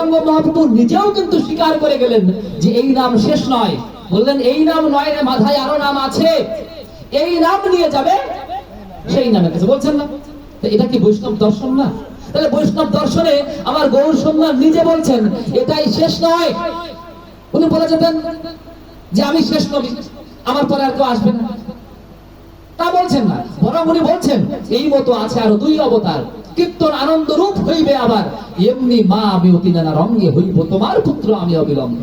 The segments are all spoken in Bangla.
গৌরাঙ্গ মহাপ্রভু নিজেও কিন্তু স্বীকার করে গেলেন যে এই নাম শেষ নয়। বললেন, এই নাম নয় রে মাথায় আরও নাম আছে। এই নাম নিয়ে যাবে, সেই নামের কাছে। বলছেন না। এটা কি বৈষ্ণব দর্শন না? তাহলে বৈষ্ণব দর্শনে আমার গৌর সম্মান নিজে বলছেন, এটাই শেষ নয়। উনি বলে যেতেন যে, আমি শেষ নবী, আমার পরে আর কেউ আসবে না। তা বলছেন না। বরং উনি বলছেন, এই মতো আছে আরও দুই অবতার। কীর্তন আনন্দ রূপ হইবে আবার। এমনি মা, আমি অতি নানা রঙ্গে হইব, তোমার পুত্র আমি অবিলম্ব।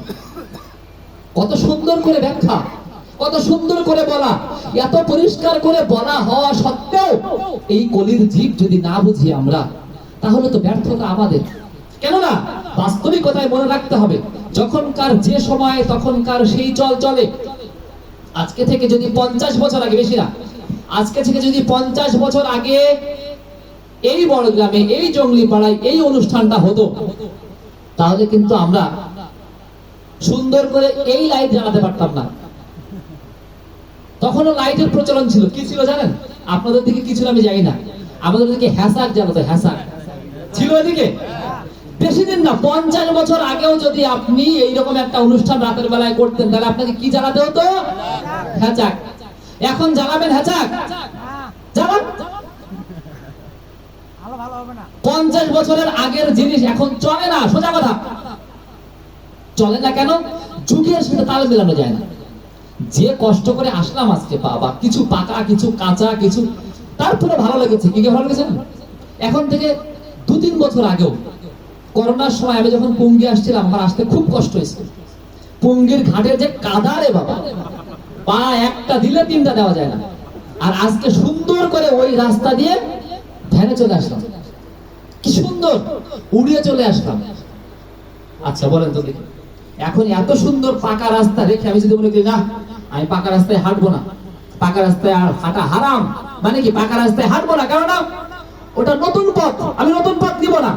কত সুন্দর করে ব্যাখ্যা, কত সুন্দর করে বলা, এত পরিষ্কার করে বলা হওয়া সত্ত্বেও এই কলির জীব যদি না বুঝি আমরা, তাহলে তো ব্যর্থতা আমাদের। কেননা, বাস্তবিকতায় মনে রাখতে হবে, যখনকার যে সময়, তখনকার সেই চল চলে। আজকে থেকে যদি পঞ্চাশ বছর আগে, বেশি না, আজকে থেকে যদি পঞ্চাশ বছর আগে এই বড় গ্রামে এই জঙ্গলি পাড়ায় এই অনুষ্ঠানটা হতো। তাহলে কিন্তু আমরা সুন্দর করে এই লাইট জ্বালাতে পারতাম না। তখনও লাইটের প্রচলন ছিল। কি ছিল জানেন? আপনাদের দিকে কিছু আমি জানি না। আমাদের দিকে হ্যাসাক জ্বালাতো হ্যাসাক ছিল এদিকে? বেশি দিন না, পঞ্চাশ বছর আগেও যদি আপনি এইরকম একটা অনুষ্ঠান রাতের বেলায় করতেন, তাহলে আপনাকে কি জ্বালাতে হতো? হ্যাচাক। এখন জ্বালাবেন হ্যাচাক? জ্বালান। পঞ্চাশ বছরের আগের জিনিস এখন চলে না, সোজা কথা। চলে না কেন? যুগের সাথে তাল মেলানো যায় না। যে কষ্ট করে আসলাম আজকে, বাবা, কিছু পাকা, কিছু কাঁচা, কিছু তারপরে ভালো লেগেছে। কি ভালো লেগেছে? এখন থেকে দু তিন বছর আগেও করোনার সময় আমি যখন পুঙ্গি আসছিলাম, আমার আসতে খুব কষ্ট হয়েছে। পুঙ্গির ঘাটের যে কাদা রে বাবা, পা একটা দিলে তিনটা দেওয়া যায় না। আর আজকে সুন্দর করে ওই রাস্তা দিয়ে ভ্যানে চলে আসলাম। কি সুন্দর। উড়িয়ে চলে আসলাম। আচ্ছা বলেন তো দেখি। এখন এত সুন্দর পাকা রাস্তা রেখে আমি যদি বলি না, আমি পাকা রাস্তায় হাঁটবো না। পাকা রাস্তায় আর হাঁটা হারাম। মানে কি, পাকা রাস্তায় হাঁটবো না? কারণ ওটা নতুন পথ। আমি নতুন পথ নিব না।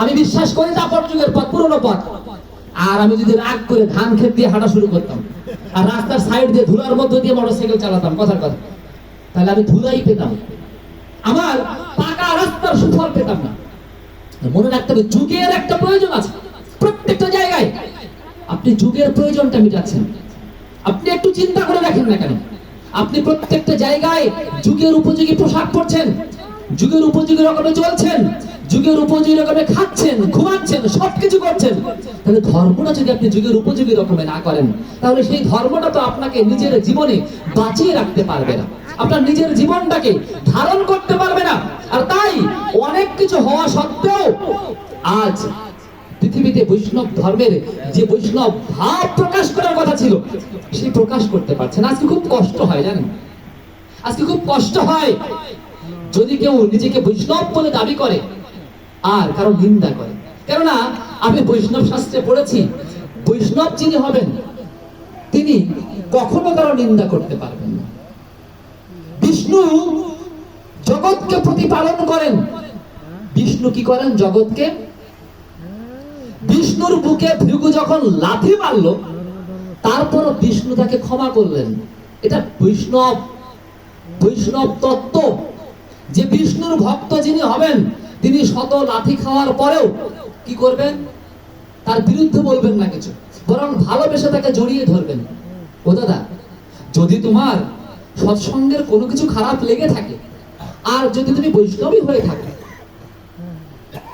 আমি বিশ্বাস করি দাপর যুগের পথ, পুরনো পথ। আর আমি যদি রাগ করে ধান ক্ষেত দিয়ে হাঁটা শুরু করতাম, আর রাস্তার সাইড দিয়ে ধুলার মধ্য দিয়ে মোটরসাইকেল চালাতাম, কথার কথা, তাহলে আমি ধুলাই পেতাম। আমার পাকা রাস্তার সুফল পেতাম না। মনে রাখতে হবে, যুগের একটা প্রয়োজন আছে প্রত্যেকটা জায়গায়। আপনি যুগের প্রয়োজনটা মিটাচ্ছেন। আপনি একটু চিন্তা করে দেখেন না কেন? আপনি প্রত্যেকটা জায়গায় যুগের উপযোগী পোশাক পরছেন, যুগের উপযোগী রকমে চলছেন, যুগের উপযোগী রকমে খাচ্ছেন, ঘুমাচ্ছেন, সবকিছু করছেন। তাহলে ধর্মটা যদি আপনি যুগের উপযোগী রকমে না করেন, তাহলে সেই ধর্মটা তো আপনাকে নিজের জীবনে বাঁচিয়ে রাখতে পারবে না। আপনার নিজের জীবনটাকে ধারণ করতে পারবে না। আর তাই অনেক কিছু হওয়া সত্ত্বেও আজ পৃথিবীতে বৈষ্ণব ধর্মের যে বৈষ্ণব ভাব প্রকাশ করার কথা ছিল, সেই প্রকাশ করতে পারছে না। আজকে খুব কষ্ট হয়, জানেন? আজকে খুব কষ্ট হয়। যদি কেউ নিজেকে বৈষ্ণব বলে দাবি করে, আর কারও নিন্দা করে। কেননা, আমি বৈষ্ণব শাস্ত্রে পড়েছি, বৈষ্ণব যিনি হবেন, তিনি কখনো কারও নিন্দা করতে পারবেন না। বিষ্ণু জগৎকে প্রতিপালন করেন। বিষ্ণু কি করেন জগৎকে? বিষ্ণুর বুকে ভৃগু যখন লাথি মারলো, তারপরও বিষ্ণু তাকে ক্ষমা করলেন। এটা বৈষ্ণব বৈষ্ণব তত্ত্ব। যে বিষ্ণুর ভক্ত যিনি হবেন, তিনি শত লাথি খাওয়ার পরেও কি করবেন? তার বিরুদ্ধে বলবেন না কিছু, বরং ভালোবেসে তাকে জড়িয়ে ধরবেন। ও দাদা, যদি তোমার সৎসঙ্গের কোনো কিছু খারাপ লেগে থাকে, আর যদি তুমি বৈষ্ণবী হয়ে থাকো,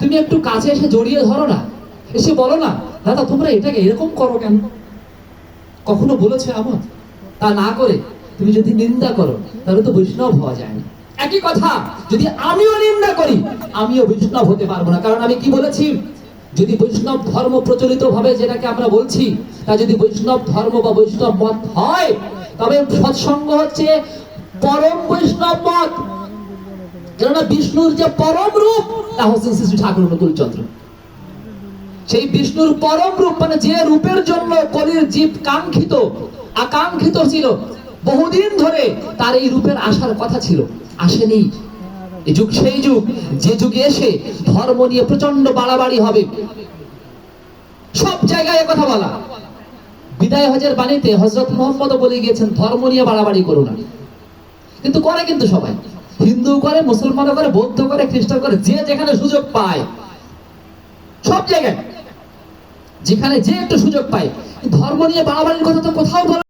তুমি একটু কাছে এসে জড়িয়ে ধরো না, এসে বলো না, দাদা, তোমরা এটাকে এরকম করো কেন? কখনো বলেছে এমন? তা না করে তুমি যদি নিন্দা করো, তাহলে তো বৈষ্ণব হওয়া যায় না। একই কথা, যদি আমিও নিন্দা করি, আমিও বৈষ্ণব হতে পারব না। কারণ আমি কি বলেছি? যদি বৈষ্ণব ধর্ম প্রচলিত ভাবে যেটাকে আমরা বলছি, তা যদি বৈষ্ণব ধর্ম বা বৈষ্ণব মত হয় তবে সৎসঙ্গ হচ্ছে পরম বৈষ্ণব মত। কেননা বিষ্ণুর যে পরম রূপ, তা হচ্ছেন শ্রী ঠাকুর অনুকূল চন্দ্র সেই বিষ্ণুর পরম রূপ মানে যে রূপের জন্য কলির জীব কাঙ্ক্ষিত, আকাঙ্ক্ষিত ছিল, বহুদিন ধরে তার এই রূপের আসার কথা ছিল। আসেনি। এই যুগ সেই যুগ, যে যুগে এসে ধর্ম নিয়ে প্রচণ্ড বাড়াবাড়ি হবে। সব জায়গায় কথা বলা। বিদায় হজের বাণীতে হজরত মোহাম্মদ বলে গিয়েছেন, ধর্ম নিয়ে বাড়াবাড়ি করো না। কিন্তু করে কিন্তু সবাই। হিন্দু করে মুসলমানও করে, বৌদ্ধ করে, খ্রিস্টান করে, যে যেখানে সুযোগ পায়, সব জায়গায়। যেখানে যে একটু সুযোগ পায়। ধর্ম নিয়ে বাড়াবাড়ির কথা তো কোথাও